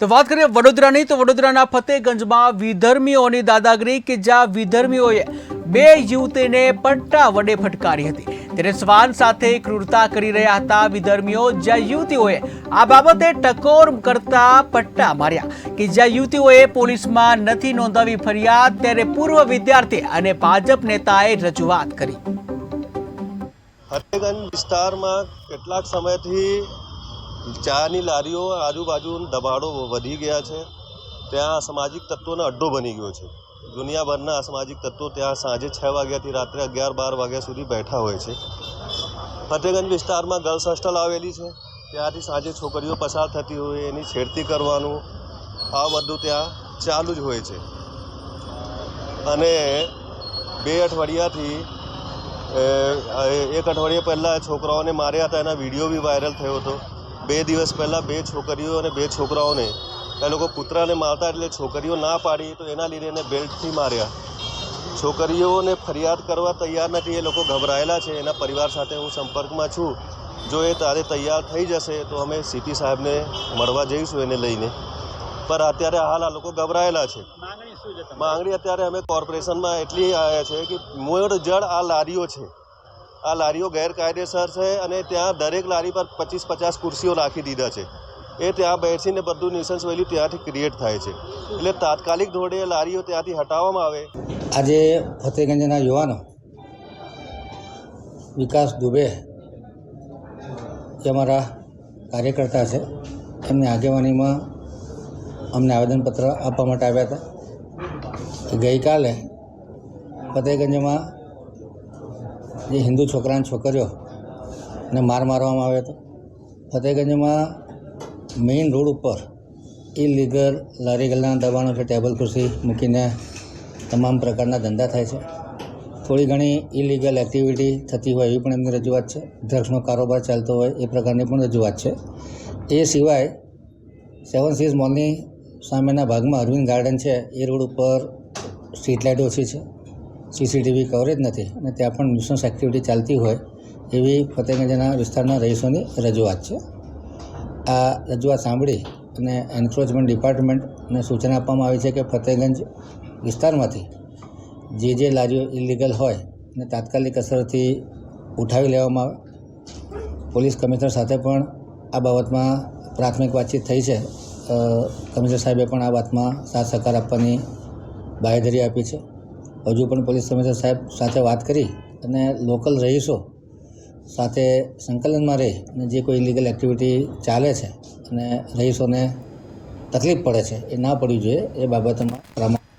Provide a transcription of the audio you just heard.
તો વાત કરીએ વડોદરાની, તો વડોદરાના ફતેગંજમાં વિધર્મીઓની દાદાગીરી કે જ્યાં વિધર્મીઓએ બે યુવતીને પટ્ટા વડે ફટકારી હતી. ત્યારે શ્વાન સાથે ક્રૂરતા કરી રહ્યા હતા વિધર્મીઓ, જ્યાં યુવતીઓએ આ બાબતે ટકોર કરતા પટ્ટા માર્યા. કે જ્યાં યુવતીઓએ પોલીસમાં નથી નોંધાવી ફરિયાદ, ત્યારે પૂર્વ વિદ્યાર્થી અને ભાજપ નેતાએ રજૂઆત કરી. ફતેગંજ વિસ્તારમાં કેટલાક સમયથી ચાની લારીઓ આજુબાજુ દબાણો વધી ગયા છે. ત્યાં અસામાજિક તત્વોનો અડ્ડો બની ગયો છે. દુનિયાભરના અસામાજિક તત્વો ત્યાં સાંજે છ વાગ્યાથી રાત્રે અગિયાર બાર વાગ્યા સુધી બેઠા હોય છે. ફતેગંજ વિસ્તારમાં ગર્લ્સ હોસ્ટેલ આવેલી છે. ત્યાંથી સાંજે છોકરીઓ પસાર થતી હોય, એની છેડતી કરવાનું, આ બધું ત્યાં ચાલુ જ હોય છે. અને બે અઠવાડિયાથી એક અઠવાડિયા પહેલાં છોકરાઓને માર્યા હતા, એના વીડિયો બી વાયરલ થયો હતો. બે દિવસ પહેલાં બે છોકરીઓ અને બે છોકરાઓને એ લોકો કૂતરાને મારતા એટલે છોકરીઓ ના પાડી તો એના લીધે એને બેલ્ટથી માર્યા. છોકરીઓને ફરિયાદ કરવા તૈયાર નથી એ લોકો ગભરાયેલા છે. એના પરિવાર સાથે હું સંપર્કમાં છું. જો એ તારે તૈયાર થઈ જશે તો અમે સીપી સાહેબને મળવા જઈશું એને લઈને. પર અત્યારે હાલ આ લોકો ગભરાયેલા છે. માંગણી અત્યારે અમે કોર્પોરેશનમાં એટલી આવ્યા છે કે મૂળ જળ આ લારીઓ છે. આ લારીઓ ગેરકાયદેસર છે અને ત્યાં દરેક લારી પર પચીસ પચાસ ખુરશીઓ રાખી દીધા છે. એ ત્યાં બેસીને બધું ન્યુસન્સ વેલ્યુ ત્યાંથી ક્રિએટ થાય છે. એટલે તાત્કાલિક ધોરણે લારીઓ ત્યાંથી હટાવવામાં આવે. આજે ફતેગંજના યુવાનો વિકાસ દુબે એ અમારા કાર્યકર્તા છે, એમની આગેવાનીમાં અમને આવેદનપત્ર આપવા માટે આવ્યા હતા. ગઈકાલે ફતેગંજમાં જે હિન્દુ છોકરા છોકરીઓ ને માર મારવામાં આવ્યો હતો ફતેહગંજમાં મેઇન રોડ ઉપર ઇલીગલ લારી ગલ્લાના દબાણો છે, ટેબલ ખુરશી મૂકીને તમામ પ્રકારના ધંધા થાય છે. થોડી ઘણી ઇલીગલ એક્ટિવિટી થતી હોય એવી પણ એમની રજૂઆત છે. ડ્રગ્સનો કારોબાર ચાલતો હોય એ પ્રકારની પણ રજૂઆત છે. એ સિવાય સેવન સીઝ મોલની સામેના ભાગમાં અરવિંદ ગાર્ડન છે. એ રોડ ઉપર સ્ટ્રીટ લાઇટ ઓછી છે. સીસીટીવી કવરેજ નથી અને ત્યાં પણ ન્યુસન્સ એક્ટિવિટી ચાલતી હોય એવી ફતેગંજના વિસ્તારના રહીશોની રજૂઆત છે. આ રજૂઆત સાંભળી અને એન્ક્રોચમેન્ટ ડિપાર્ટમેન્ટને સૂચના આપવામાં આવી છે કે ફતેગંજ વિસ્તારમાંથી જે જે લારીઓ ઇલીગલ હોય એને તાત્કાલિક અસરથી ઉઠાવી લેવામાં આવે પોલીસ કમિશનર સાથે પણ આ બાબતમાં પ્રાથમિક વાતચીત થઈ છે. કમિશનર સાહેબે પણ આ વાતમાં સાથ સહકાર આપવાની બાહેધરી આપી છે. હજુ પણ પોલીસ કમિશનર સાહેબ સાથે વાત કરી અને લોકલ રહીશો સાથે સંકલનમાં રહી અને જે કોઈ ઇલીગલ એક્ટિવિટી ચાલે છે અને રહીશોને તકલીફ પડે છે એ ના પડવી જોઈએ એ બાબતમાં પ્રમાણ